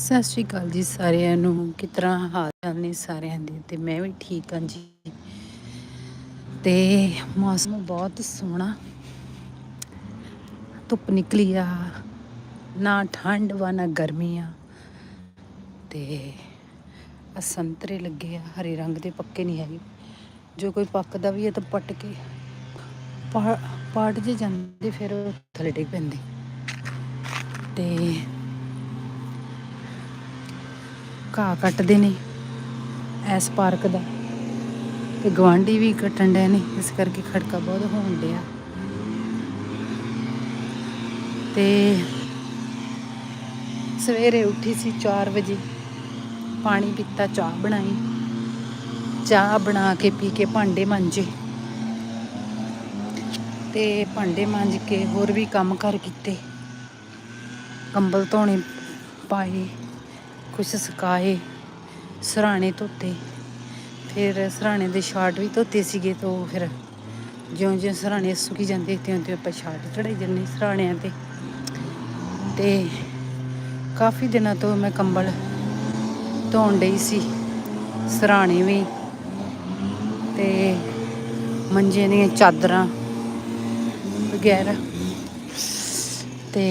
ਸਤਿ ਸ਼੍ਰੀ ਅਕਾਲ ਜੀ ਸਾਰਿਆਂ ਨੂੰ। ਕਿਸ ਤਰ੍ਹਾਂ ਹਾਲ ਚਾਲ ਨੇ ਸਾਰਿਆਂ ਦੇ? ਤੇ ਮੈਂ ਵੀ ਠੀਕ ਹਾਂ ਜੀ। ਤੇ ਮੌਸਮ ਬਹੁਤ ਸੋਹਣਾ। ਧੁੱਪ ਨਿਕਲੀ ਆ। ਨਾ ਠੰਡ, ਵਾ ਨਾ ਗਰਮੀ ਆ। ਤੇ ਆ ਸੰਤਰੇ ਲੱਗੇ ਆ। ਹਰੇ ਰੰਗ ਦੇ ਪੱਕੇ ਨਹੀਂ ਹੈਗੇ। ਜੋ ਕੋਈ ਪੱਕਦਾ ਵੀ ਹੈ ਤਾਂ ਪੱਟ ਕੇ ਪਾ- ਪਾਟ ਜੇ ਜਾਂਦੇ ਫਿਰ ਥੱਲੇ ਡਿੱਗ ਪੈਂਦੇ। ਤੇ ਘਾਹ ਕੱਟਦੇ ਨੇ ਇਸ ਪਾਰਕ ਦਾ। ਤੇ ਗਵਾਂਢੀ ਵੀ ਕੱਟਣ ਡਏ ਨੇ, ਇਸ ਕਰਕੇ ਖੜਕਾ ਬਹੁਤ ਹੋਣ ਡਿਆ। ਤੇ ਸਵੇਰੇ ਉੱਠੀ ਸੀ 4 ਵਜੇ, ਪਾਣੀ ਪੀਤਾ, ਚਾਹ ਬਣਾਈ। ਚਾਹ ਬਣਾ ਕੇ ਪੀ ਕੇ ਭਾਂਡੇ ਮਾਂਜੇ। ਤੇ ਭਾਂਡੇ ਮਾਂਜ ਕੇ ਹੋਰ ਵੀ ਕੰਮ ਕਰ ਕੀਤੇ। ਕੰਬਲ ਧੋਣੇ ਪਾਏ। ਕੁਛ ਸੁਕਾਏ, ਸਰਾਣੇ ਧੋਤੇ। ਫਿਰ ਸਰਾਣੇ ਦੇ ਸ਼ਾਰਟ ਵੀ ਧੋਤੇ ਸੀਗੇ ਤਾਂ ਫਿਰ ਜਿਉਂ ਜਿਉਂ ਸਰਾਣੇ ਸੁੱਕੀ ਜਾਂਦੇ ਤਿਉਂ ਤਿਉਂ ਆਪਾਂ ਸ਼ਾਰਟ ਚੜਾਈ ਜੰਨੇ ਸਰਾਣਿਆਂ ਤੇ। ਤੇ ਕਾਫੀ ਦਿਨਾਂ ਤੋਂ ਮੈਂ ਕੰਬਲ ਧੋਣ ਡਈ ਸੀ, ਸਰਾਣੇ ਵੀ। ਤੇ ਮੰਜੇ ਦੀਆਂ ਚਾਦਰਾਂ ਵਗੈਰਾ। ਤੇ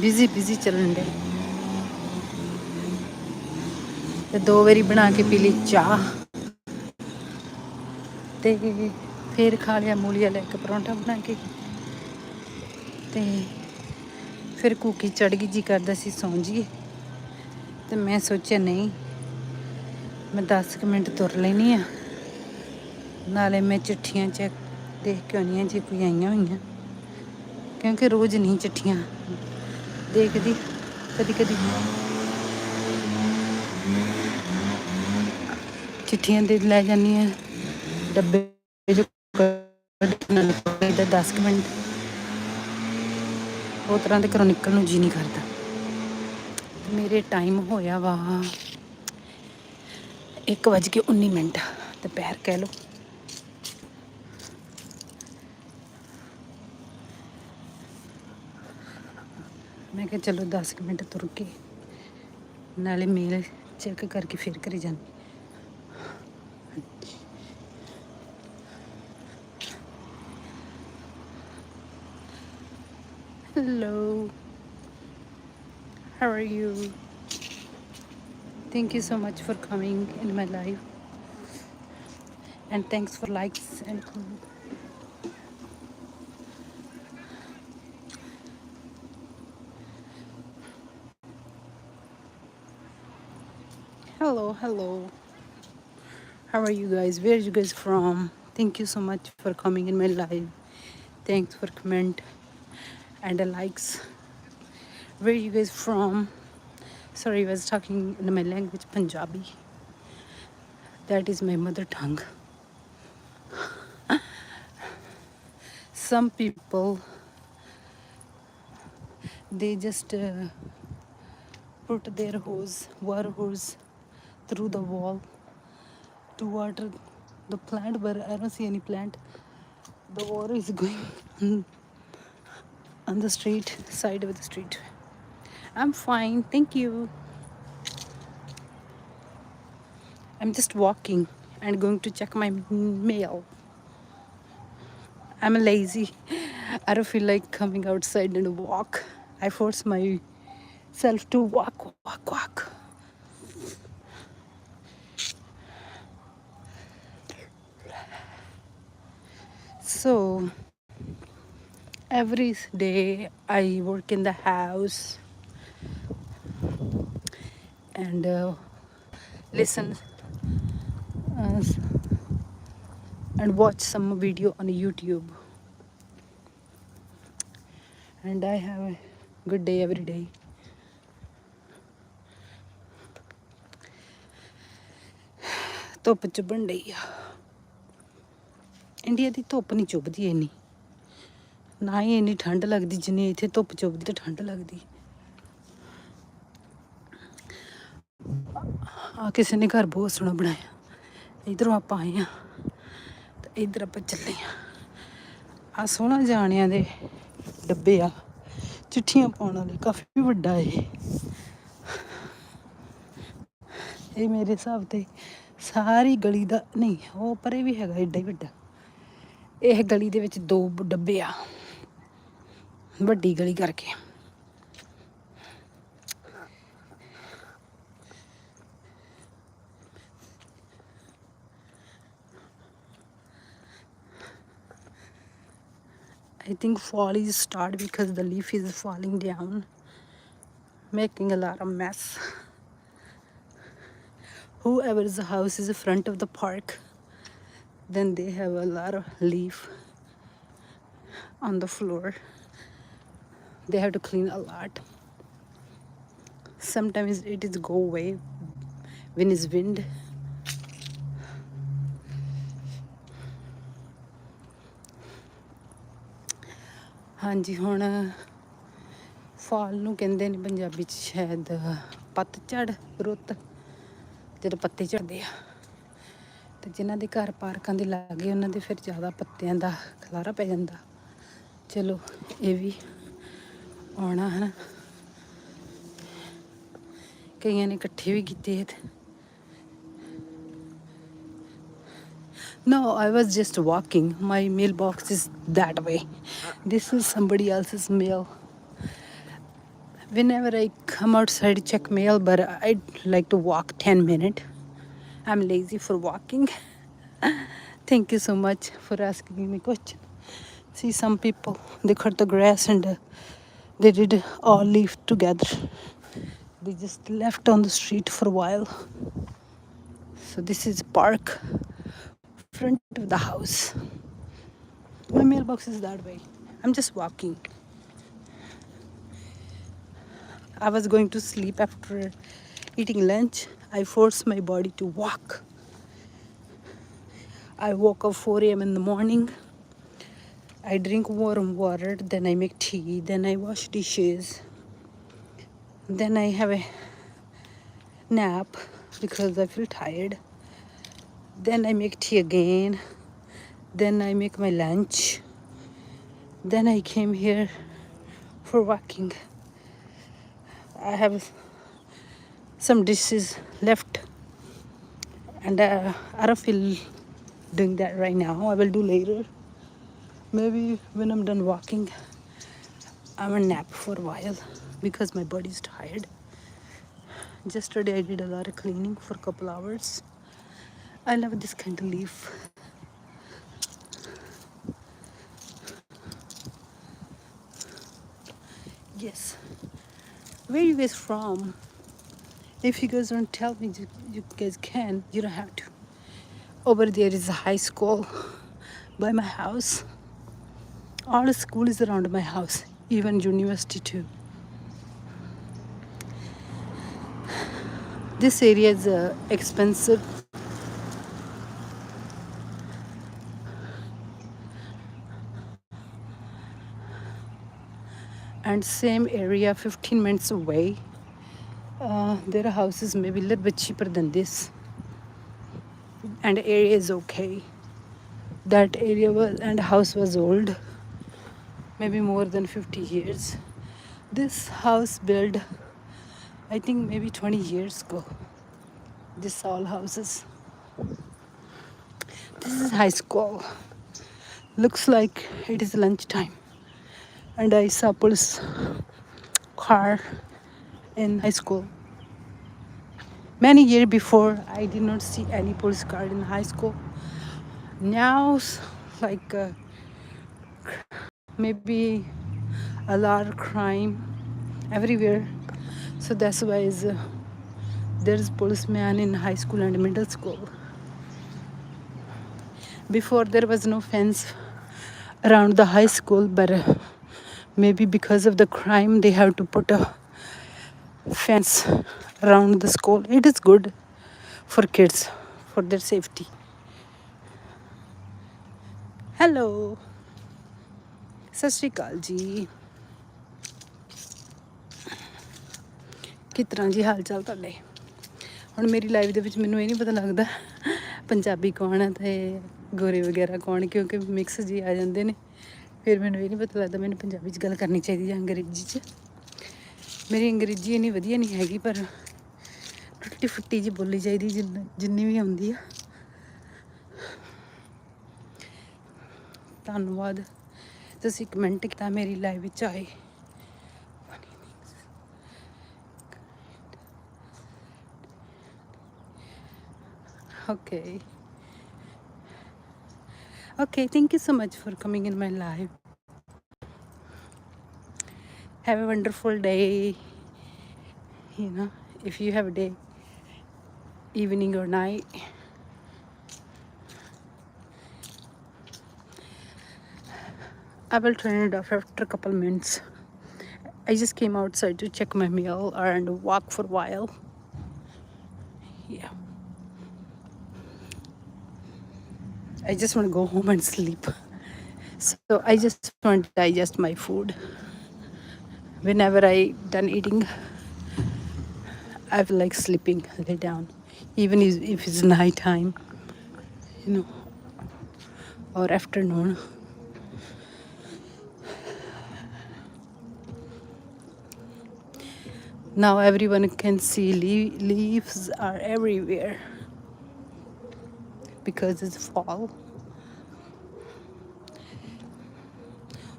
ਬਿਜ਼ੀ ਬਿਜ਼ੀ ਚੱਲਣ ਦੇ ਤੇ ਦੋ ਵਾਰੀ ਬਣਾ ਕੇ ਪੀ ਲਈ ਚਾਹ। ਤੇ ਫਿਰ ਖਾ ਲਿਆ ਮੂਲੀਆ ਲੈ ਕੇ, ਪਰੌਂਠਾ ਬਣਾ ਕੇ। ਤੇ ਫਿਰ ਕੂਕੀ ਚੜ ਗਈ ਜੀ ਕਰਦਾ ਸੀ ਸੌਂ ਜੀਏ ਤੇ ਮੈਂ ਸੋਚਿਆ, ਨਹੀਂ, ਮੈਂ 10 ਕੁ ਮਿੰਟ ਤੁਰ ਲੈਣੀ ਆ ਨਾਲੇ ਮੈਂ ਚਿੱਠੀਆਂ ਚੈੱਕ ਦੇਖ ਕੇ ਆਉਣੀ ਆ ਜੇ ਕੋਈ ਆਈਆਂ ਹੋਈਆਂ। ਕਿਉਂਕਿ ਰੋਜ਼ ਨਹੀਂ ਚਿੱਠੀਆਂ। ਦੇਖਦੀ, ਕਦੀ ਕਦੀ। ਚਿੱਠੀਆਂ ਦੇ ਲੈ ਜਾਂਦੀ ਆ ਡੱਬੇ ਜੋ ਦਾ 10 ਕੁ ਮਿੰਟ। ਉਹ ਤਰ੍ਹਾਂ ਦੇ ਘਰੋਂ ਨਿਕਲਣ ਨੂੰ ਜੀ ਨਹੀਂ ਕਰਦਾ। ਮੇਰੇ ਟਾਈਮ ਹੋਇਆ ਵਾ। 1:19 ਮਿੰਟ। ਦੁਪਹਿਰ ਕਹਿ ਲਓ। ਮੈਂ ਕਿਹਾ ਚਲੋ 10 ਕੁ ਮਿੰਟ ਤੁਰ ਕੇ ਨਾਲੇ ਮੇਲ ਚੈੱਕ ਕਰਕੇ ਫਿਰ ਕਰੀ ਜਾਂਦੀ Hello. How are you? Thank you so much for coming in my life. And thanks for likes and Hello, hello. How are you guys? Where are you guys from? Thank you so much for coming in my live. Thanks for comment and the likes. Where are you guys from? Sorry, I was talking in my language Punjabi. That is my mother tongue. Some people they just uh, put their hose, water hose, through the wall to water the plant, but I don't see any plant. The water is going on the street, side of the street. I'm fine, thank you. I'm just walking and going to check my mail. I'm lazy. I don't feel like coming outside and walk. I force myself to walk, walk, walk. So every day I work in the house and uh, listen uh, and watch some video on YouTube. And I have a good day every day. ਧੁੱਪ ਚੁੱਭਣ ਡਈ ਆ India ਦੀ ਧੁੱਪ ਨਹੀਂ ਚੁੱਭਦੀ ਇੰਨੀ। ਨਾ ਹੀ ਇੰਨੀ ਠੰਡ ਲੱਗਦੀ, ਜਿੰਨੀ ਇੱਥੇ ਧੁੱਪ ਚੁੱਭਦੀ ਤੇ ਠੰਡ ਲੱਗਦੀ। ਆ ਕਿਸੇ ਨੇ ਘਰ ਬਹੁਤ ਸੋਹਣਾ ਬਣਾਇਆ। ਇਧਰੋਂ ਆਪਾਂ ਆਏ ਆ ਤੇ ਇਧਰ ਆਪਾਂ ਚੱਲੇ ਆ ਆ ਸੋਹਣਾ ਜਾਣਿਆਂ ਦੇ ਡੱਬੇ ਆ। ਚਿੱਠੀਆਂ ਪਾਉਣ ਵਾਲੇ, ਕਾਫੀ ਵੱਡਾ ਹੈ ਇਹ ਮੇਰੇ ਹਿਸਾਬ ਤੇ ਸਾਰੀ ਗਲੀ ਦਾ, ਨਹੀਂ, ਉਹ ਪਰੇ ਵੀ ਹੈਗਾ, ਏਡਾ ਹੀ ਵੱਡਾ। ਇਹ ਗਲੀ ਦੇ ਵਿੱਚ ਦੋ ਡੱਬੇ ਆ ਵੱਡੀ ਗਲੀ ਕਰਕੇ I think fall is start because the leaf is falling down, making a lot of mess. Whoever's house is in front of the park, then they have a lot of leaf on the floor. They have to clean a lot. Sometimes it is go away when it's wind. ਹਾਂਜੀ ਹੁਣ fall ਨੂੰ ਕਹਿੰਦੇ ਨੇ ਪੰਜਾਬੀ ਚ ਸ਼ਾਇਦ ਪੱਤਝੜ ਰੁੱਤ ਜਦੋਂ ਪੱਤੇ ਝੜਦੇ ਆ ਤੇ ਜਿਨ੍ਹਾਂ ਦੇ ਘਰ ਪਾਰਕਾਂ ਦੇ ਲਾਗੇ ਉਹਨਾਂ ਦੇ ਫਿਰ ਜ਼ਿਆਦਾ ਪੱਤਿਆਂ ਦਾ ਖਲਾਰਾ ਪੈ ਜਾਂਦਾ ਚਲੋ ਇਹ ਵੀ ਆਉਣਾ ਹੈ ਕਈਆਂ ਨੇ ਇਕੱਠੇ ਵੀ ਕੀਤੇ ਤੇ No, I was just walking. My mailbox is that way. This is somebody else's mail. Whenever I come outside to check mail, but I'd like to walk 10 minutes. I'm lazy for walking. Thank you so much for asking me question. See some people, they cut the grass and uh, they did all leave together. They just left on the street for a while. So this is park front of the house. My mailbox is that way. I'm just walking. I was going to sleep after eating lunch. I forced my body to walk. I woke up 4 a.m. in the morning. I drink warm water, then I make tea, then I wash dishes. Then I have a nap because I feel tired. Then I make tea again. Then I make my lunch. Then I came here for walking. I have some dishes left, and uh, I don't feel doing that right now. I will do later. Maybe when I'm done walking, I'm a nap for a while because my body's tired. Yesterday I did a lot of cleaning for a couple hours. I love this kind of leaf. Yes. Where you guys from? If you guys don't tell me, you, you guys can. You don't have to. Over there is a high school by my house. All the school is around my house, even university too. This area is uh, expensive and same area 15 minutes away uh, there are houses maybe a little bit cheaper than this. And area is okay. That area was and house was old maybe more than 50 years. This house built i think maybe 20 years ago. This all houses. This is high school. Looks like it is lunchtime. And I saw car in high school. Many years before, I did not see any police car in high school. Now, like uh, maybe a lot of crime everywhere, so that's why is uh, there's policeman in high school and middle school. Before there was no fence around the high school, but uh, maybe because of the crime they have to put a fence around the school. It is good for kids, for their safety. Hello Sat Shri Akal ਜੀ ਕਿਸ ਤਰ੍ਹਾਂ ਜੀ ਹਾਲ ਚਾਲ ਤੁਹਾਡੇ? ਹੁਣ ਮੇਰੀ life ਦੇ ਵਿੱਚ ਮੈਨੂੰ ਇਹ ਨਹੀਂ ਪਤਾ ਲੱਗਦਾ ਪੰਜਾਬੀ ਕੌਣ ਹੈ ਤੇ ਗੋਰੇ ਵਗੈਰਾ ਕੌਣ, ਕਿਉਂਕਿ ਮਿਕਸ ਜੀ ਆ ਜਾਂਦੇ ਨੇ। ਫਿਰ ਮੈਨੂੰ ਇਹ ਨਹੀਂ ਪਤਾ ਲੱਗਦਾ ਮੈਨੂੰ ਪੰਜਾਬੀ 'ਚ ਗੱਲ ਕਰਨੀ ਚਾਹੀਦੀ ਜਾਂ ਅੰਗਰੇਜ਼ੀ 'ਚ। ਮੇਰੀ ਅੰਗਰੇਜ਼ੀ ਇੰਨੀ ਵਧੀਆ ਨਹੀਂ ਹੈਗੀ ਪਰ ਟੁੱਟੀ ਫੁੱਟੀ ਜੀ ਬੋਲੀ ਚਾਹੀਦੀ ਜਿੰਨ- ਜਿੰਨੀ ਵੀ ਆਉਂਦੀ ਆ ਧੰਨਵਾਦ ਤੁਸੀਂ ਕਮੈਂਟ ਕੀਤਾ ਮੇਰੀ ਲਾਈਵ ਵਿੱਚ ਆਏ Okay. Okay, thank you so much for coming in my live. Have a wonderful day. You know, if you have a day, evening or night. I will turn it off after a couple minutes. I just came outside to check my meal and walk for a while. Yeah. I just want to go home and sleep. So I just want to digest my food. Whenever I done eating, I feel like sleeping, lay down, even if it's night time, you know, or afternoon. Now everyone can see le- leaves are everywhere because it's fall.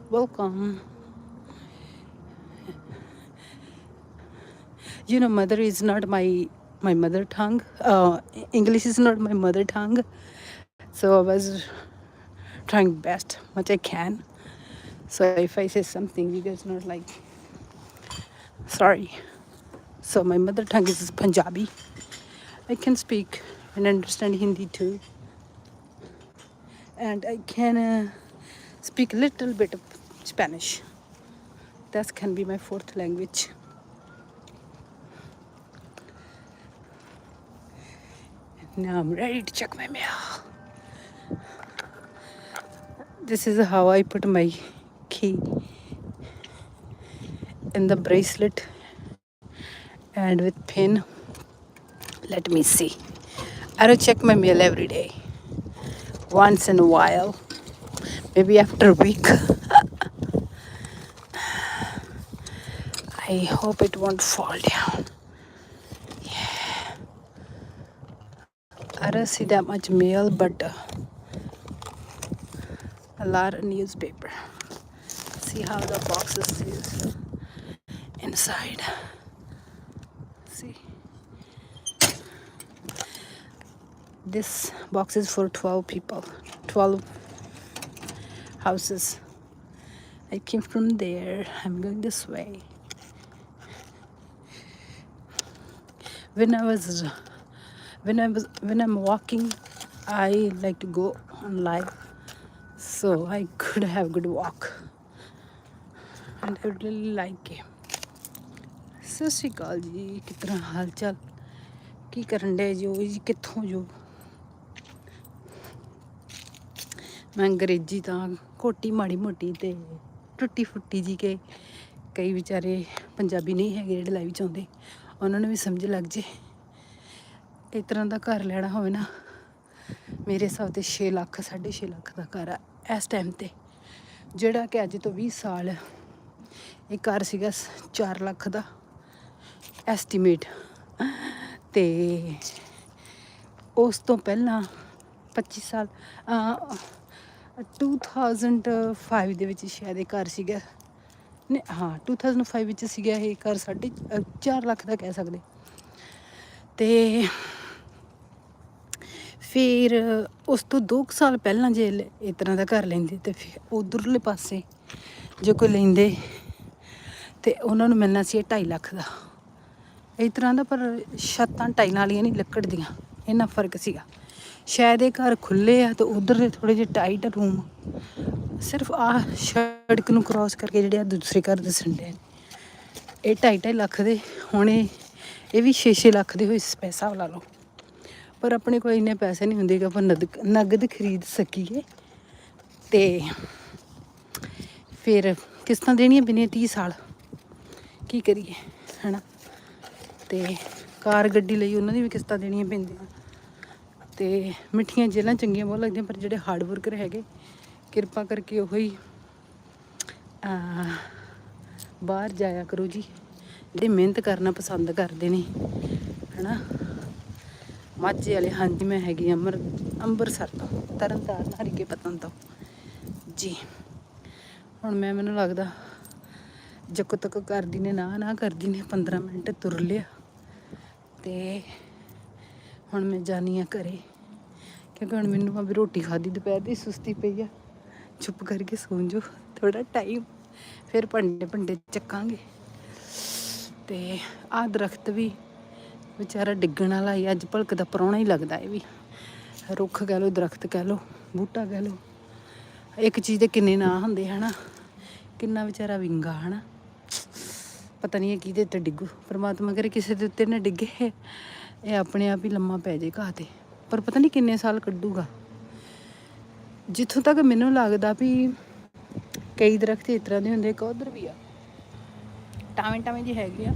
Welcome. You know, mother is not my my mother tongue. Uh, English is not my mother tongue, so I was trying best what I can. So if I say something, you guys not like. Sorry. So my mother tongue is Punjabi. I can speak and understand Hindi too. And I can uh, speak a little bit of Spanish. That can be my fourth language. Now I'm ready to check my mail. This is how I put my key in the bracelet and with pin. Let me see. I don't check my mail every day. Once in a while. Maybe after a week. I hope it won't fall down. See that much mail, but uh, a lot of newspaper. See how the boxes is inside. See. This box is for 12 people, 12 houses. I came from there. I'm going this way. When I was when I was when I'm walking, I like to go on live so I could have good walk. And I really like it. ਸਤਿ ਸ਼੍ਰੀ ਅਕਾਲ ਜੀ ਕਿਸ ਤਰ੍ਹਾਂ ਹਾਲ ਚਾਲ ਕੀ ਕਰਨ ਡੇ ਜੋ ਜੀ ਕਿੱਥੋਂ ਜੋ ਮੈਂ ਅੰਗਰੇਜ਼ੀ ਤਾਂ ਕੋਟੀ ਮਾੜੀ ਮੋਟੀ ਤੇ ਟੁੱਟੀ ਫੁੱਟੀ ਜੀ ਕੇ ਕਈ ਵਿਚਾਰੇ ਪੰਜਾਬੀ ਨਹੀਂ ਹੈਗੇ ਜਿਹੜੇ ਲਾਈਵ ਚ ਆਉਂਦੇ ਉਹਨਾਂ ਨੂੰ ਵੀ ਸਮਝ ਲੱਗ ਜੇ ਇਸ ਤਰ੍ਹਾਂ ਦਾ ਘਰ ਲੈਣਾ ਹੋਵੇ ਨਾ ਮੇਰੇ ਹਿਸਾਬ ਤੇ 6 ਲੱਖ 6.5 ਲੱਖ ਦਾ ਘਰ ਆ ਇਸ ਟਾਈਮ ਤੇ। ਜਿਹੜਾ ਕਿ ਅੱਜ ਤੋਂ 20 ਸਾਲ ਇਹ ਘਰ ਸੀਗਾ 4 ਲੱਖ ਦਾ ਐਸਟੀਮੇਟ ਤੇ ਉਸ ਤੋਂ ਪਹਿਲਾਂ 25 ਸਾਲ ਅਹ, 2005 ਦੇ ਵਿੱਚ ਸ਼ਾਇਦ ਇਹ ਘਰ ਸੀਗਾ। ਨੇ ਹਾਂ 2005 ਵਿੱਚ ਸੀਗਾ ਇਹ ਘਰ ਸਾਢੇ 4 ਲੱਖ ਦਾ ਕਹਿ ਸਕਦੇ। ਤੇ ਫਿਰ ਉਸ ਤੋਂ 2 ਸਾਲ ਪਹਿਲਾਂ ਜੇ ਇਸ ਤਰ੍ਹਾਂ ਦਾ ਘਰ ਲੈਂਦੇ ਤੇ ਫਿਰ ਉਧਰਲੇ ਪਾਸੇ ਜੇ ਕੋਈ ਲੈਂਦੇ ਤੇ ਉਹਨਾਂ ਨੂੰ ਮਿਲਣਾ ਸੀ 2.5 ਲੱਖ ਦਾ। ਇਸ ਤਰ੍ਹਾਂ ਦਾ ਪਰ ਛੱਤਾਂ ਟਾਈਲਾਂ ਵਾਲੀਆਂ ਨਹੀਂ ਲੱਕੜ ਦੀਆਂ, ਇੰਨਾ ਫ਼ਰਕ ਸੀਗਾ। ਸ਼ਾਇਦ ਇਹ ਘਰ ਖੁੱਲੇ ਆ ਤੇ ਉਧਰ ਦੇ ਥੋੜੇ ਜਿਹੇ ਟਾਈਟ ਰੂਮ ਸਿਰਫ ਆ ਸੜਕ ਨੂੰ ਕ੍ਰਾਸ ਕਰਕੇ ਜਿਹੜੇ ਆ ਦੂਸਰੇ ਘਰ ਦੱਸਣ ਦੇ ਇਹ 2.5 ਲੱਖ ਦੇ ਹੁਣੇ ਇਹ ਵੀ 6-6 ਲੱਖ ਦੇ ਹੋਏ ਪੈਸਾ ਲਾ ਲਓ। ਪਰ ਆਪਣੇ ਕੋਲ ਇੰਨੇ ਪੈਸੇ ਨਹੀਂ ਹੁੰਦੇ ਕਿ ਆਪਾਂ ਨਗਦ ਨਗਦ ਖਰੀਦ ਸਕੀਏ। ਤੇ ਫਿਰ ਕਿਸ਼ਤਾਂ ਦੇਣੀਆਂ ਪੈਂਦੀਆਂ 30 ਸਾਲ। ਕੀ ਕਰੀਏ, ਹਨਾ? ਤੇ ਕਾਰ ਗੱਡੀ ਲਈ ਉਹਨਾਂ ਦੀ ਵੀ ਕਿਸ਼ਤਾਂ ਦੇਣੀਆਂ ਪੈਂਦੀਆਂ। ਤੇ ਮਿੱਠੀਆਂ ਜੇਲਾਂ ਚੰਗੀਆਂ ਬਹੁਤ ਲੱਗਦੀਆਂ, ਪਰ ਜਿਹੜੇ ਹਾਰਡ ਵਰਕਰ ਹੈਗੇ, ਕਿਰਪਾ ਕਰਕੇ ਉਹ ਹੀ ਬਾਹਰ ਜਾਇਆ ਕਰੋ ਜੀ। ਜਿਹੜੇ ਮਿਹਨਤ ਕਰਨਾ ਪਸੰਦ ਕਰਦੇ ਨੇ, ਹਨਾ? ਮਾਝੇ ਵਾਲੇ, ਹਾਂਜੀ, ਮੈਂ ਹੈਗੀ ਅੰਮ੍ਰਿਤ, ਅੰਮ੍ਰਿਤਸਰ ਤੋਂ, ਤਰਨਤਾਰਨ ਹਰੀਕੇ ਪਤਨ ਤੋਂ। ਜੀ, ਹੁਣ ਮੈਂ, ਮੈਨੂੰ ਲੱਗਦਾ ਜੱਕ ਤੱਕ ਕਰਦੀ ਨੇ, ਨਾ ਨਾ ਕਰਦੀ ਨੇ 15 ਮਿੰਟ ਤੁਰ ਲਿਆ। ਤੇ ਹੁਣ ਮੈਂ ਜਾਨੀ ਆ ਘਰੇ, ਕਿਉਂਕਿ ਹੁਣ ਮੈਨੂੰ ਭਾਵੇਂ ਰੋਟੀ ਖਾਦੀ ਦੁਪਹਿਰ ਦੀ ਸੁਸਤੀ ਪਈ ਆ। ਚੁੱਪ ਕਰਕੇ ਸੌਂ ਜਾਓ ਥੋੜਾ ਟਾਈਮ ਫਿਰ ਭਾਂਡੇ ਭੰਡੇ ਚੱਕਾਂਗੇ। ਤੇ ਆਹ ਦਰਖਤ ਵੀ ਵਿਚਾਰਾ ਡਿੱਗਣ ਵਾਲਾ ਹੀ ਅੱਜ ਭਲਕ ਦਾ ਪਰੌਣਾ ਹੀ ਲੱਗਦਾ ਇਹ ਵੀ। ਰੁੱਖ ਕਹਿ ਲੋ ਦਰਖਤ ਕਹਿ ਲੋ ਬੂਟਾ ਕਹਿ ਲੋ ਇੱਕ ਚੀਜ਼ ਦੇ ਕਿੰਨੇ ਨਾਂ ਹੁੰਦੇ ਹਨਾ, ਕਿੰਨਾ ਵਿਚਾਰਾ ਵਿੰਗਾ ਹਨਾ। ਪਤਾ ਨਹੀਂ ਇਹ ਕਿਹਦੇ ਉੱਤੇ ਡਿੱਗੂ, ਪਰਮਾਤਮਾ ਕਰੇ ਕਿਸੇ ਦੇ ਉੱਤੇ ਨਾ ਡਿੱਗੇ, ਇਹ ਆਪਣੇ ਆਪ ਹੀ ਲੰਮਾ ਪੈ ਜੇ ਘਾਹ ਤੇ। ਪਰ ਪਤਾ ਨਹੀਂ ਕਿੰਨੇ ਸਾਲ ਕੱਢੂਗਾ। ਜਿੱਥੋਂ ਤੱਕ ਮੈਨੂੰ ਲੱਗਦਾ ਵੀ ਕਈ ਦਰਖਤ ਇਸ ਤਰ੍ਹਾਂ ਦੇ ਹੁੰਦੇ ਕਿ ਉਧਰ ਵੀ ਆ। ਟਾਵੇਂ ਟਾਵੇਂ ਜੀ ਹੈਗੇ ਆ।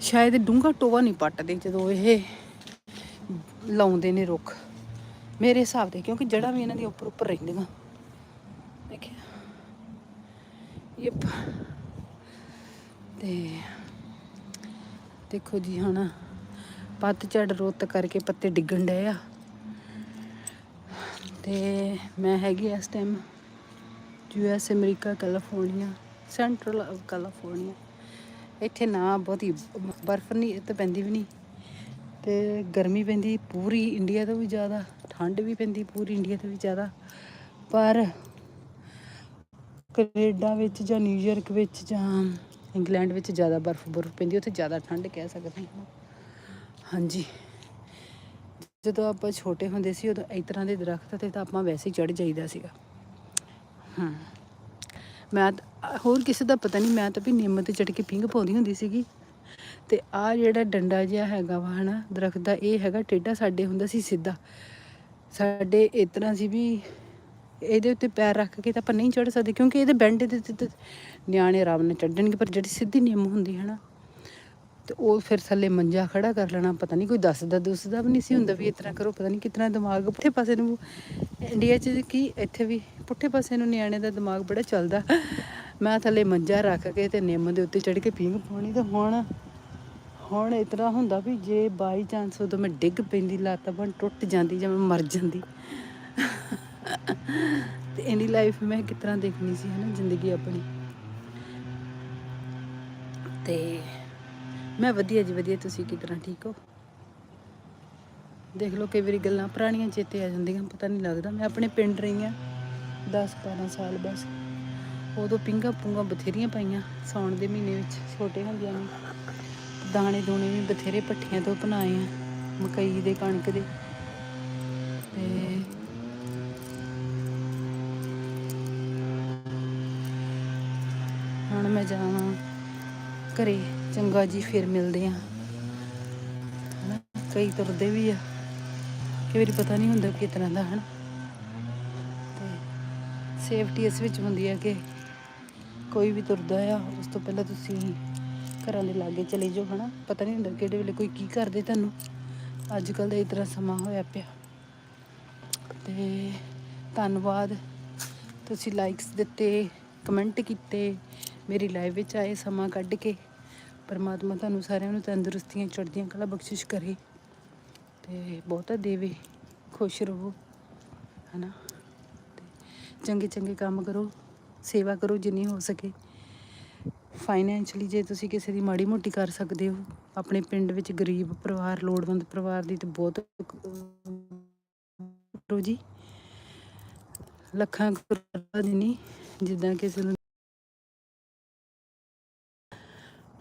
ਸ਼ਾਇਦ ਡੂੰਘਾ ਟੋਵਾ ਨਹੀਂ ਪੱਟਦੇ ਜਦੋਂ ਇਹ ਲਾਉਂਦੇ ਨੇ ਰੁੱਖ। ਮੇਰੇ ਹਿਸਾਬ ਦੇ, ਕਿਉਂਕਿ ਜੜਾਂ ਵੀ ਇਹਨਾਂ ਦੀ ਉੱਪਰ ਉੱਪਰ ਰਹਿੰਦੀਆਂ। ਦੇਖਿਆ। ਯਪ। ਤੇ ਦੇਖੋ ਜੀ ਹੁਣ ਪੱਤਝੜ ਰੁੱਤ ਕਰਕੇ ਪੱਤੇ ਡਿੱਗਣ ਡਏ ਆ। ਤੇ ਮੈਂ ਹੈਗੀ ਇਸ time U S America, California, central California. ਇੱਥੇ ਨਾ ਬਹੁਤੀ ਬਰਫ਼ ਨਹੀਂ ਇੱਥੇ ਪੈਂਦੀ ਵੀ ਨਹੀਂ। ਤੇ ਗਰਮੀ ਪੈਂਦੀ ਪੂਰੀ ਇੰਡੀਆ ਤੋਂ ਵੀ ਜ਼ਿਆਦਾ, ਠੰਡ ਵੀ ਪੈਂਦੀ ਪੂਰੀ ਇੰਡੀਆ ਤੋਂ ਵੀ ਜ਼ਿਆਦਾ। ਪਰ ਕੈਨੇਡਾ ਵਿੱਚ ਜਾਂ ਨਿਊਯਾਰਕ ਵਿੱਚ ਜਾਂ ਇੰਗਲੈਂਡ ਵਿੱਚ ਜ਼ਿਆਦਾ ਬਰਫ਼ ਬਰਫ਼ ਪੈਂਦੀ, ਉੱਥੇ ਜ਼ਿਆਦਾ ਠੰਡ ਕਹਿ ਸਕਦੇ ਹਾਂ। ਹਾਂਜੀ। ਜਦੋਂ ਆਪਾਂ ਛੋਟੇ ਹੁੰਦੇ ਸੀ, ਉਦੋਂ ਇਸ ਤਰ੍ਹਾਂ ਦੇ ਦਰਖਤ ਤੇ ਤਾਂ ਆਪਾਂ ਵੈਸੇ ਹੀ ਚੜ ਜਾਈਦਾ ਸੀਗਾ। ਹਾਂ। ਮੈਂ ਤਾਂ- ਹੋਰ ਕਿਸੇ ਦਾ ਪਤਾ ਨਹੀਂ, ਮੈਂ ਤਾਂ ਵੀ ਨਿੰਮ ਤੇ ਚੜ ਕੇ ਪਿੰਗ ਪਾਉਂਦੀ ਹੁੰਦੀ ਸੀਗੀ। ਤੇ ਆ ਜਿਹੜਾ ਡੰਡਾ ਜਿਹਾ ਹੈਗਾ ਵਾ ਹਨਾ, ਦਰਖਤ ਦਾ, ਇਹ ਹੈਗਾ ਟੇਢਾ, ਸਾਡੇ ਹੁੰਦਾ ਸੀ ਸਿੱਧਾ। ਸਾਡੇ ਇਸ ਤਰ੍ਹਾਂ ਸੀ ਵੀ ਇਹਦੇ ਉੱਤੇ ਪੈਰ ਰੱਖ ਕੇ ਤਾਂ ਆਪਾਂ ਨਹੀਂ ਚੜ ਸਕਦੇ, ਕਿਉਂਕਿ ਇਹਦੇ ਬੈਂਡ ਦੇ ਨਿਆਣੇ ਆਰਾਮ ਨਾਲ ਚੜਨਗੇ ਪਰ ਜਿਹੜੀ ਸਿੱਧੀ ਨਿੰਮ ਹੁੰਦੀ ਹੈ ਨਾ ਤੇ ਉਹ ਫਿਰ ਥੱਲੇ ਮੰਜਾ ਖੜਾ ਕਰ ਲੈਣਾ, ਪਤਾ ਨਹੀਂ ਕੋਈ ਦੱਸਦਾ ਦੁੱਸਦਾ ਵੀ ਨਹੀਂ ਸੀ ਹੁੰਦਾ ਵੀ ਇਸ ਤਰ੍ਹਾਂ ਕਰੋ, ਪਤਾ ਨਹੀਂ ਕਿਤਨਾ ਦਿਮਾਗ ਪੁੱਠੇ ਪਾਸੇ ਨੂੰ ਇੰਡੀਆ 'ਚ ਕੀ ਇੱਥੇ ਵੀ ਪੁੱਠੇ ਪਾਸੇ ਨੂੰ ਨਿਆਣੇ ਦਾ ਦਿਮਾਗ ਬੜਾ ਚੱਲਦਾ। ਮੈਂ ਥੱਲੇ ਮੰਜਾ ਰੱਖ ਕੇ ਤੇ ਨਿੰਮ ਦੇ ਉੱਤੇ ਚੜ ਕੇ ਪੀਂਘ ਪਾਉਣੀ ਤੇ ਹੁਣ ਹੁਣ ਇਸ ਤਰ੍ਹਾਂ ਹੁੰਦਾ ਵੀ ਜੇ ਬਾਈ ਚਾਂਸ ਉਦੋਂ ਮੈਂ ਡਿੱਗ ਪੈਂਦੀ, ਲੱਤ ਬਣ ਟੁੱਟ ਜਾਂਦੀ ਜਾਂ ਮੈਂ ਮਰ ਜਾਂਦੀ। ਤੇ ਇੰਨੀ ਲਾਈਫ ਮੈਂ ਕਿਸ ਤਰ੍ਹਾਂ ਦੇਖਣੀ ਸੀ ਹਨਾ, ਜ਼ਿੰਦਗੀ ਆਪਣੀ। ਤੇ ਮੈਂ ਵਧੀਆ ਜੀ, ਵਧੀਆ। ਤੁਸੀਂ ਕਿਸ ਤਰ੍ਹਾਂ ਠੀਕ ਹੋ? ਦੇਖ ਲਓ, ਕਈ ਵਾਰੀ ਗੱਲਾਂ ਪੁਰਾਣੀਆਂ ਚੇਤੇ ਆ ਜਾਂਦੀਆਂ, ਪਤਾ ਨਹੀਂ ਲੱਗਦਾ। ਮੈਂ ਆਪਣੇ ਪਿੰਡ ਰਹੀ ਆ 10 12 ਸਾਲ ਬਸ। ਉਦੋਂ ਪਿੰਗਾ ਪੁੰਗਾ ਬਥੇਰੀਆਂ ਪਾਈਆਂ, ਸਾਉਣ ਦੇ ਮਹੀਨੇ ਵਿੱਚ, ਛੋਟੇ ਹੁੰਦਿਆਂ ਨੂੰ। ਦਾਣੇ ਦੂਣੇ ਵੀ ਬਥੇਰੇ ਪੱਠੀਆਂ ਤੋਂ ਬਣਾਏ ਆ, ਮਕਈ ਦੇ, ਕਣਕ ਦੇ। ਤੇ ਹੁਣ ਮੈਂ ਜਾਵਾਂ ਘਰੇ। ਚੰਗਾ ਜੀ ਫਿਰ ਮਿਲਦੇ ਆ ਹਨਾ? ਕਈ ਤੁਰਦੇ ਵੀ ਆ। ਕਈ ਵਾਰੀ ਪਤਾ ਨਹੀਂ ਹੁੰਦਾ ਕਿਸ ਤਰ੍ਹਾਂ ਦਾ, ਹਨ? ਤੇ ਸੇਫਟੀ ਇਸ ਵਿੱਚ ਹੁੰਦੀ ਹੈ ਕਿ ਕੋਈ ਵੀ ਤੁਰਦਾ ਆ, ਉਸ ਤੋਂ ਪਹਿਲਾਂ ਤੁਸੀਂ ਘਰਾਂ ਦੇ ਲਾਗੇ ਚਲੇ ਜਾਓ, ਹਨਾ? ਪਤਾ ਨਹੀਂ ਹੁੰਦਾ ਕਿਹੜੇ ਵੇਲੇ ਕੋਈ ਕੀ ਕਰਦੇ ਤੁਹਾਨੂੰ। ਅੱਜ ਕੱਲ ਦਾ ਇਸ ਤਰ੍ਹਾਂ ਸਮਾਂ ਹੋਇਆ ਪਿਆ। ਤੇ ਧੰਨਵਾਦ। ਤੁਸੀਂ ਲਾਈਕਸ ਦਿੱਤੇ ਕਮੈਂਟ ਕੀਤੇ, ਮੇਰੀ ਲਾਈਵ ਵਿੱਚ ਆਏ ਸਮਾਂ ਕੱਢ ਕੇ। ਪਰਮਾਤਮਾ ਤੁਹਾਨੂੰ ਸਾਰਿਆਂ ਨੂੰ ਤੰਦਰੁਸਤੀਆਂ, ਚੜ੍ਹਦੀਆਂ ਕਲਾ, ਬਖਸ਼ਿਸ਼ ਕਰੇ ਤੇ ਬਹੁਤਾ ਦੇਵੇ, ਖੁਸ਼ ਰਹੋ, ਹਨਾ? ਤੇ ਚੰਗੇ ਚੰਗੇ ਕੰਮ ਕਰੋ, ਸੇਵਾ ਕਰੋ ਜਿੰਨੀ ਹੋ ਸਕੇ। ਫਾਈਨੈਂਸ਼ਲੀ ਜੇ ਤੁਸੀਂ ਕਿਸੇ ਦੀ ਮਾੜੀ ਮੋਟੀ ਕਰ ਸਕਦੇ ਹੋ, ਆਪਣੇ ਪਿੰਡ ਵਿੱਚ ਗਰੀਬ ਪਰਿਵਾਰ, ਲੋੜਵੰਦ ਪਰਿਵਾਰ ਦੀ ਤੇ ਬਹੁਤ ਕਰੋ ਜੀ। ਲੱਖਾਂ ਕਰੋੜਾਂ ਦੀ ਜਿੱਦਾਂ ਕਿਸੇ ਨੂੰ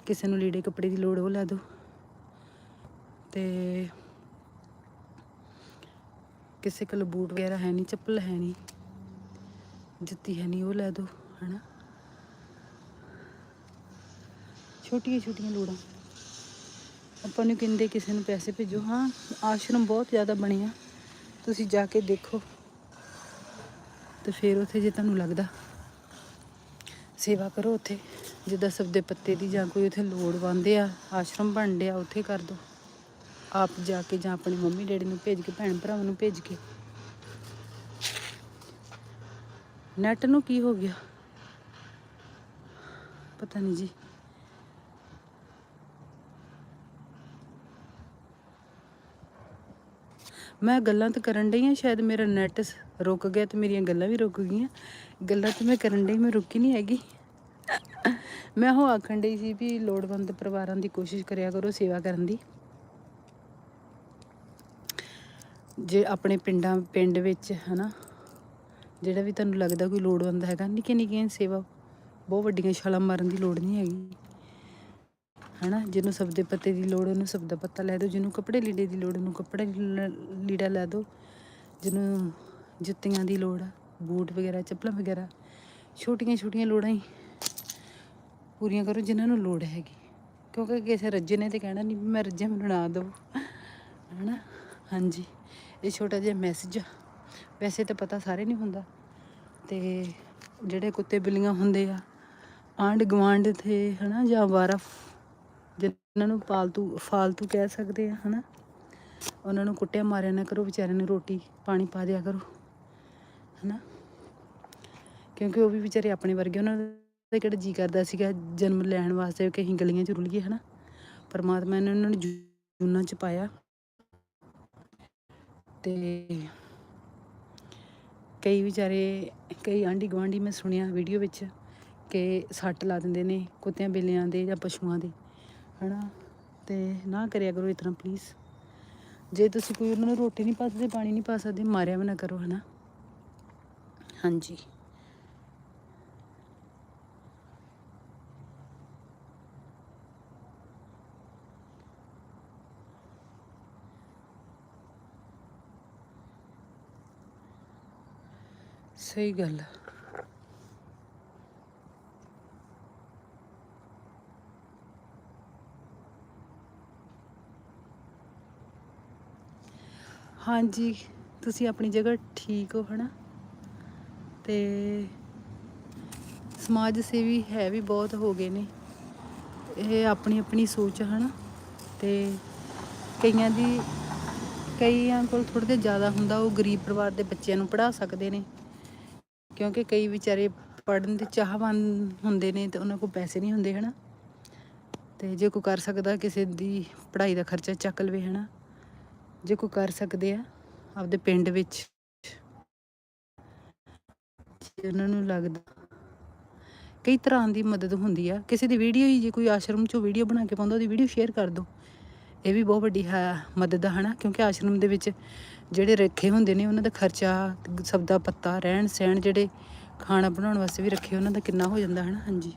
ਕਿਸੇ ਨੂੰ ਲੀੜੇ ਕੱਪੜੇ ਦੀ ਲੋੜ, ਉਹ ਲੈ ਦਿਓ ਤੇ ਕਿਸੇ ਕੋਲ ਬੂਟ ਵਗੈਰਾ ਹੈ ਨਹੀਂ ਚੱਪਲ ਹੈ ਨਹੀਂ ਜੁੱਤੀ ਹੈ ਨਹੀਂ ਉਹ ਲੈ ਦਿਓ ਹਨਾ। ਛੋਟੀਆਂ ਛੋਟੀਆਂ ਲੋੜਾਂ। ਆਪਾਂ ਨੂੰ ਕਹਿੰਦੇ ਕਿਸੇ ਨੂੰ ਪੈਸੇ ਭੇਜੋ। ਹਾਂ, ਆਸ਼ਰਮ ਬਹੁਤ ਜ਼ਿਆਦਾ ਬਣੇ ਤੁਸੀਂ ਜਾ ਕੇ ਦੇਖੋ। ਤੇ ਫਿਰ ਉੱਥੇ ਜੇ ਤੁਹਾਨੂੰ ਲੱਗਦਾ, ਸੇਵਾ ਕਰੋ ਉੱਥੇ। ਜਿੱਦਾਂ ਸਭ ਦੇ ਪੱਤੇ ਦੀ ਜਾਂ ਕੋਈ ਉੱਥੇ ਲੋੜਵੰਦ ਆ, ਆਸ਼ਰਮ ਬਣ ਡਿਆ ਉੱਥੇ ਕਰ ਦੋ। ਆਪ ਜਾ ਕੇ ਜਾਂ ਆਪਣੀ ਮੰਮੀ ਡੈਡੀ ਨੂੰ ਭੇਜ ਕੇ, ਭੈਣ ਭਰਾਵਾਂ ਨੂੰ ਭੇਜ ਕੇ। ਨੈਟ ਨੂੰ ਕੀ ਹੋ ਗਿਆ? ਪਤਾ ਨਹੀਂ ਜੀ। ਮੈਂ ਗੱਲਾਂ ਤਾਂ ਕਰਨ ਡਈ ਆ, ਸ਼ਾਇਦ ਮੇਰਾ ਨੈਟ ਰੁਕ ਗਿਆ ਤੇ ਮੇਰੀਆਂ ਗੱਲਾਂ ਵੀ ਰੁਕ ਗਈਆਂ। ਗੱਲਾਂ ਤਾਂ ਮੈਂ ਕਰਨ ਡਈ, ਮੈਂ ਰੁਕੀ ਨਹੀਂ ਹੈਗੀ। ਮੈਂ ਉਹ ਆਖਣ ਡਈ ਸੀ ਵੀ ਲੋੜਵੰਦ ਪਰਿਵਾਰਾਂ ਦੀ ਕੋਸ਼ਿਸ਼ ਕਰਿਆ ਕਰੋ ਸੇਵਾ ਕਰਨ ਦੀ। ਜੇ ਆਪਣੇ ਪਿੰਡਾਂ, ਪਿੰਡ ਵਿੱਚ, ਹਨਾ, ਜਿਹੜਾ ਵੀ ਤੁਹਾਨੂੰ ਲੱਗਦਾ ਕੋਈ ਲੋੜਵੰਦ ਹੈਗਾ ਨਿੱਕੀਆਂ ਨਿੱਕੀਆਂ ਸੇਵਾ, ਬਹੁਤ ਵੱਡੀਆਂ ਛਾਲਾਂ ਮਾਰਨ ਦੀ ਲੋੜ ਨਹੀਂ ਹੈਗੀ। ਹਨਾ, ਜਿਹਨੂੰ ਸਭ ਦੇ ਪੱਤੇ ਦੀ ਲੋੜ, ਉਹਨੂੰ ਸਭ ਦਾ ਪੱਤਾ ਲੈ ਦਿਓ, ਜਿਹਨੂੰ ਕੱਪੜੇ ਲੀੜੇ ਦੀ ਲੋੜ, ਉਹਨੂੰ ਕੱਪੜੇ ਲ- ਲੀੜਾ ਲੈ ਦਿਓ, ਜਿਹਨੂੰ ਜੁੱਤੀਆਂ ਦੀ ਲੋੜ ਬੂਟ ਵਗੈਰਾ, ਚੱਪਲਾਂ ਵਗੈਰਾ ਛੋਟੀਆਂ ਛੋਟੀਆਂ ਲੋੜਾਂ ਹੀ ਪੂਰੀਆਂ ਕਰੋ ਜਿਨ੍ਹਾਂ ਨੂੰ ਲੋੜ ਹੈਗੀ। ਕਿਉਂਕਿ ਕਿਸੇ ਰੱਜੇ ਨੇ ਤੇ ਕਹਿਣਾ ਨਹੀਂ ਮੈਂ ਰੱਜੇ ਮੈਨੂੰ ਨਾ ਦਿਓ ਹਨਾ? ਹਾਂਜੀ। ਇਹ ਛੋਟਾ ਜਿਹਾ ਮੈਸੇਜ ਵੈਸੇ ਤਾਂ ਪਤਾ ਸਾਰੇ ਨਹੀਂ ਹੁੰਦਾ। ਤੇ ਜਿਹੜੇ ਕੁੱਤੇ ਬਿੱਲੀਆਂ ਹੁੰਦੇ ਆ, ਆਂਢ ਗੁਆਂਢ ਤੇ, ਹਨਾ, ਜਾਂ ਵਾਰਾ ਜਿਨ੍ਹਾਂ ਨੂੰ ਪਾਲਤੂ, ਫਾਲਤੂ ਕਹਿ ਸਕਦੇ ਆ, ਹਨਾ? ਉਹਨਾਂ ਨੂੰ ਕੁੱਟਿਆ ਮਾਰਿਆ ਨਾ ਕਰੋ, ਵਿਚਾਰਿਆਂ ਨੂੰ ਰੋਟੀ, ਪਾਣੀ ਪਾ ਦਿਆ ਕਰੋ। ਹਨਾ? ਕਿਉਂਕਿ ਉਹ ਵੀ ਵਿਚਾਰੇ ਆਪਣੇ ਵਰਗੇ ਉਹਨਾਂ ਦਾ ਕਿਹੜਾ ਜੀ ਕਰਦਾ ਸੀਗਾ ਜਨਮ ਲੈਣ ਵਾਸਤੇ ਕਿ ਅਸੀਂ ਗਲੀਆਂ 'ਚ ਰੁਲੀਏ, ਹਨਾ? ਪਰਮਾਤਮਾ ਨੇ ਉਹਨਾਂ ਨੂੰ ਜੂ- ਜੂਨਾਂ 'ਚ ਪਾਇਆ। ਤੇ ਕਈ ਵਿਚਾਰੇ, ਕਈ ਆਂਢੀ ਗੁਆਂਢੀ ਮੈਂ ਸੁਣਿਆ ਵੀਡੀਓ ਵਿੱਚ ਕਿ ਸੱਟ ਲਾ ਦਿੰਦੇ ਨੇ ਕੁੱਤਿਆਂ ਬਿੱਲਿਆਂ ਦੇ ਜਾਂ ਪਸ਼ੂਆਂ ਦੇ, ਹਨਾ? ਤੇ ਨਾ ਕਰਿਆ ਕਰੋ ਇਸ ਤਰ੍ਹਾਂ ਪਲੀਜ਼ ਜੇ ਤੁਸੀਂ ਕੋਈ ਉਹਨਾਂ ਨੂੰ ਰੋਟੀ ਨਹੀਂ ਪਾ ਸਕਦੇ ਪਾਣੀ ਨਹੀਂ ਪਾ ਸਕਦੇ, ਮਾਰਿਆ ਵੀ ਨਾ ਕਰੋ, ਹਨਾ? ਹਾਂਜੀ। ਸਹੀ ਗੱਲ ਆ ਹਾਂਜੀ, ਤੁਸੀਂ ਆਪਣੀ ਜਗ੍ਹਾ ਠੀਕ ਹੋ ਹਨਾ? ਤੇ ਸਮਾਜ ਸੇਵੀ ਹੈ ਵੀ ਬਹੁਤ ਹੋ ਗਏ ਨੇ। ਇਹ ਆਪਣੀ ਆਪਣੀ ਸੋਚ ਹੈ ਹਨਾ? ਤੇ ਕਈਆਂ ਦੀ, ਕਈਆਂ ਕੋਲ ਥੋੜ੍ਹਾ ਜਿਹਾ ਜ਼ਿਆਦਾ ਹੁੰਦਾ, ਉਹ ਗਰੀਬ ਪਰਿਵਾਰ ਦੇ ਬੱਚਿਆਂ ਨੂੰ ਪੜ੍ਹਾ ਸਕਦੇ ਨੇ। ਕਿਉਂਕਿ ਕਈ ਵਿਚਾਰੇ ਪੜ੍ਹਨ ਦੇ ਚਾਹਵਾਨ ਹੁੰਦੇ ਨੇ ਤੇ ਉਹਨਾਂ ਕੋਲ ਪੈਸੇ ਨਹੀਂ ਹੁੰਦੇ, ਹਨਾ? ਤੇ ਜੇ ਕੋਈ ਕਰ ਸਕਦਾ ਕਿਸੇ ਦੀ ਪੜ੍ਹਾਈ ਦਾ ਖਰਚਾ ਚੱਕ ਲਵੇ, ਹਨਾ? ਜੇ ਕੋਈ ਕਰ ਸਕਦੇ ਆ, ਆਪਦੇ ਪਿੰਡ ਵਿੱਚ ਜੇ ਉਹਨਾਂ ਨੂੰ ਲੱਗਦਾ। ਕਈ ਤਰ੍ਹਾਂ ਦੀ ਮਦਦ ਹੁੰਦੀ ਆ। ਕਿਸੇ ਦੀ ਵੀਡੀਓ ਹੀ ਜੇ ਕੋਈ ਆਸ਼ਰਮ ਚੋਂ ਵੀਡੀਓ ਬਣਾ ਕੇ ਪਾਉਂਦਾ, ਉਹਦੀ ਵੀਡੀਓ ਸ਼ੇਅਰ ਕਰ ਦਿਓ ਇਹ ਵੀ ਬਹੁਤ ਵੱਡੀ ਹੈ, ਮਦਦ ਆ, ਹਨਾ? ਕਿਉਂਕਿ ਆਸ਼ਰਮ ਦੇ ਵਿੱਚ ਜਿਹੜੇ ਰੱਖੇ ਹੁੰਦੇ ਨੇ, ਉਹਨਾਂ ਦਾ ਖਰਚਾ ਸਬਦਾ ਪੱਤਾ ਰਹਿਣ ਸਹਿਣ ਜਿਹੜੇ ਖਾਣਾ ਬਣਾਉਣ ਵਾਸਤੇ ਵੀ ਰੱਖੇ, ਉਹਨਾਂ ਦਾ ਕਿੰਨਾ ਹੋ ਜਾਂਦਾ ਹੈ ਨਾ ਹਾਂਜੀ।